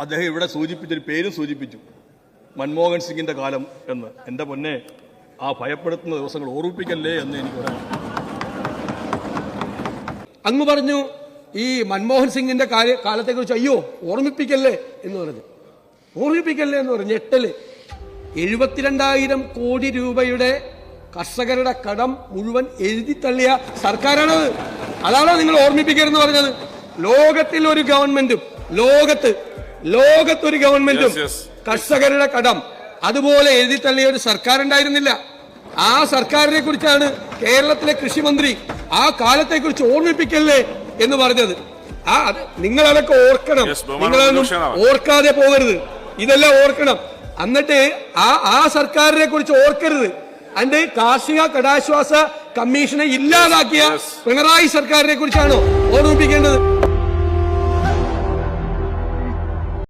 അദ്ദേഹം ഇവിടെ സൂചിപ്പിച്ചൊരു പേര് സൂചിപ്പിച്ചു. മൻമോഹൻ സിംഗിന്റെ കാലം എന്ന്. എന്റെ പൊന്നെ ആ ഭയപ്പെടുത്തുന്ന ദിവസങ്ങൾ ഓർമ്മിപ്പിക്കല്ലേ എന്ന് എനിക്ക് പറയാം അങ്ങ് പറഞ്ഞു ഈ മൻമോഹൻ സിംഗിന്റെ കാര്യ കാലത്തെക്കുറിച്ച് അയ്യോ ഓർമ്മിപ്പിക്കല്ലേ എന്ന് പറഞ്ഞു. ഓർമ്മിപ്പിക്കല്ലേ എന്ന് പറഞ്ഞു. എട്ടൽ എഴുപത്തിരണ്ടായിരം കോടി രൂപയുടെ കർഷകരുടെ കടം മുഴുവൻ എഴുതി തള്ളിയ സർക്കാരാണത്. അതാണോ നിങ്ങൾ ഓർമ്മിപ്പിക്കരുതെന്ന് പറഞ്ഞത്? ലോകത്തിൽ ഒരു ഗവൺമെന്റും ലോകത്ത് ലോകത്തൊരു ഗവൺമെന്റും. കർഷകരുടെ കടം അതുപോലെ എഴുതി തള്ളിയ ഒരു സർക്കാർ ഉണ്ടായിരുന്നില്ല ആ സർക്കാരിനെ കുറിച്ചാണ് കേരളത്തിലെ കൃഷിമന്ത്രി ആ കാലത്തെ കുറിച്ച് ഓർമ്മിപ്പിക്കല്ലേ എന്ന് പറഞ്ഞത്. ആ നിങ്ങൾ അതൊക്കെ ഓർക്കണം. അധ്യക്ഷനാണ്. ഓർക്കാതെ പോകരുത്. ഇതെല്ലാം ഓർക്കണം. എന്നിട്ട് ആ ആ സർക്കാരിനെ കുറിച്ച് ഓർക്കരുത്. അതിന്റെ കാർഷിക കടാശ്വാസ കമ്മീഷനെ ഇല്ലാതാക്കിയ പിണറായി സർക്കാരിനെ കുറിച്ചാണോ ഓർമ്മിപ്പിക്കേണ്ടത്?